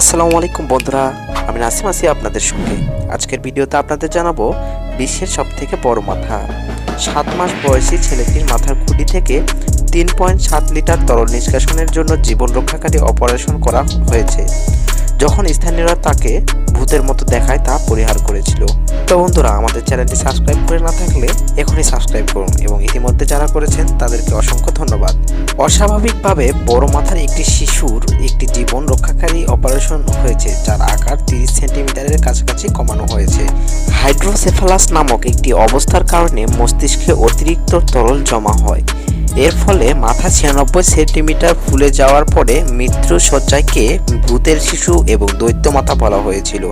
আসসালামু আলাইকুম বন্ধুরা, আমি নাসিম আসি আপনাদের সঙ্গে। আজকের ভিডিওতে আপনাদের জানাব বিশ্বের সব থেকে বড় মাথা। সাত মাস বয়সী ছেলেটির মাথার খুঁটি থেকে তিন পয়েন্ট সাত লিটার তরল নিষ্কাশনের জন্য জীবন রক্ষাকারী অপারেশন করা হয়েছে। যখন স্থানীয়রা তাকে ভূতের মতো দেখায়, তা পরিহার করেছিল। তো বন্ধুরা, আমাদের চ্যানেলটি সাবস্ক্রাইব করে না থাকলে এখনই সাবস্ক্রাইব করুন এবং ইতিমধ্যে যারা করেছেন, তাদেরকে অসংখ্য ধন্যবাদ। অস্বাভাবিকভাবে বড় মাথার একটি শিশুর একটি জীবন রক্ষাকারী অপারেশন হয়েছে, যার আকার তিরিশ সেন্টিমিটারের কাছাকাছি কমানো হয়েছে। হাইড্রোসেফালাস নামক একটি অবস্থার কারণে মস্তিষ্কে অতিরিক্ত তরল জমা হয়। এর ফলে মাথা ছিয়ানব্বই সেন্টিমিটার ফুলে যাওয়ার পরে মৃত্যু সজ্জাকে ভূতের শিশু এবং দৈত্য মাথা বলা হয়েছিল।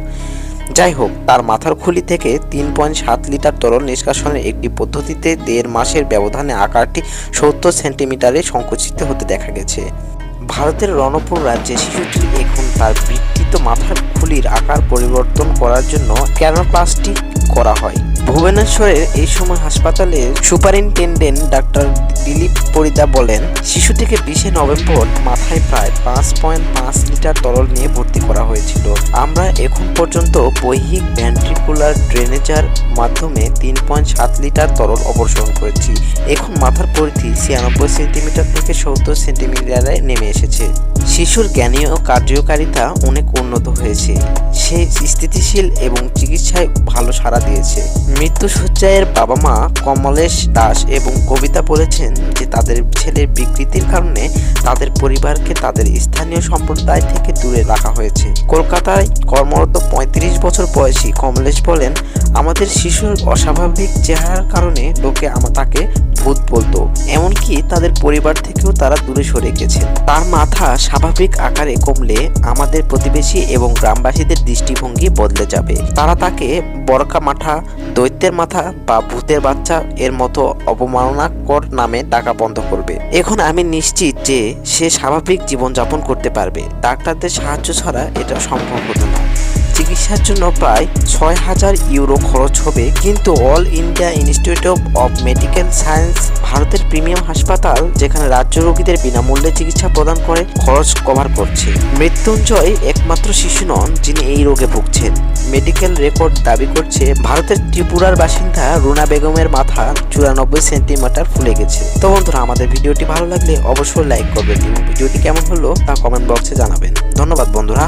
যাই হোক, তার মাথার খুলি থেকে তিন পয়েন্ট সাত লিটার তরল নিষ্কাশনের একটি পদ্ধতিতে দেড় মাসের ব্যবধানে আকারটি সত্তর সেন্টিমিটারে সংকুচিত হতে দেখা গেছে। ভারতের রণপুর রাজ্যে শিশুটি এখন তার বিকৃত মাথার খুলির আকার পরিবর্তন করার জন্য ক্যানোপ্লাস্টিক করা হয়। ভুবনেশ্বরের এই সময় হাসপাতালে সুপারিনটেন্ডেন্ট ডাক্তার দিলীপ পরিদা বলেন, শিশুটিকে বিশে নভেম্বর মাথায় প্রায় পাঁচ পয়েন্ট পাঁচ লিটার তরল নিয়ে ভর্তি করা হয়েছিল। আমরা এখন পর্যন্ত বৈহিক ভেন্ট্রিকুলার ড্রেনেজার মাধ্যমে তিন পয়েন্ট সাত লিটার তরল অপসারণ করেছি। এখন মাথার পরিধি ছিয়ানব্বই সেন্টিমিটার থেকে সত্তর সেন্টিমিটারে নেমে এসেছে। শিশুর জ্ঞানীয় কার্যকারিতা অনেক উন্নত হয়েছে। সে স্থিতিশীল এবং চিকিৎসায় ভালো সাড়া দিয়েছে। মৃত্যুসজ্জায়ের বাবা মা কমলেশ দাস এবং কবিতা বলেছেন যে তাদের ছেলের বিকৃতির কারণে তাদের পরিবারকে তাদের স্থানীয় সম্প্রদায় থেকে দূরে রাখা হয়েছে। কলকাতায় কর্মরত পঁয়ত্রিশ বছর বয়সী কমলেশ বলেন, আমাদের শিশুর অস্বাভাবিক চেহারার কারণে লোকে তাকে ভূত বলতো। এমনকি তাদের পরিবার থেকেও তারা দূরে সরে গেছে। তার মাথা স্বাভাবিক আকারে কমলে আমাদের প্রতিবেশী এবং গ্রামবাসীদের দৃষ্টিভঙ্গি বদলে যাবে। তারা তাকে বরকা মাথা দৈত্যের মাথা বা ভূতের বাচ্চা এর মতো অবমাননাকর নামে ডাকা বন্ধ করবে। এখন আমি নিশ্চিত যে সে স্বাভাবিক জীবনযাপন করতে পারবে। ডাক্তারদের সাহায্য ছাড়া এটা সম্ভব হতো না। চিকিৎসার জন্য প্রায় ছয় হাজার ইউরো খরচ হবে। কিন্তু all India institute of medical science ভারতের প্রিমিয়াম হাসপাতাল, যেখানে রাজ্য রোগীদের বিনামূল্যে চিকিৎসা প্রদান করে, খরচ কভার করছে। মৃত্যুঞ্জয় একমাত্র শিশু নন, যিনি এই রোগে ভুগছেন। মেডিকেল রেকর্ড দাবি করছে, ভারতের ত্রিপুরার বাসিন্দা রুনা বেগমের মাথা চুরানব্বই সেন্টিমিটার ফুলে গেছে। তো বন্ধুরা, আমাদের ভিডিওটি ভালো লাগলে অবশ্যই লাইক করবেন এবং ভিডিওটি কেমন হলো তা কমেন্ট বক্সে জানাবেন। ধন্যবাদ বন্ধুরা।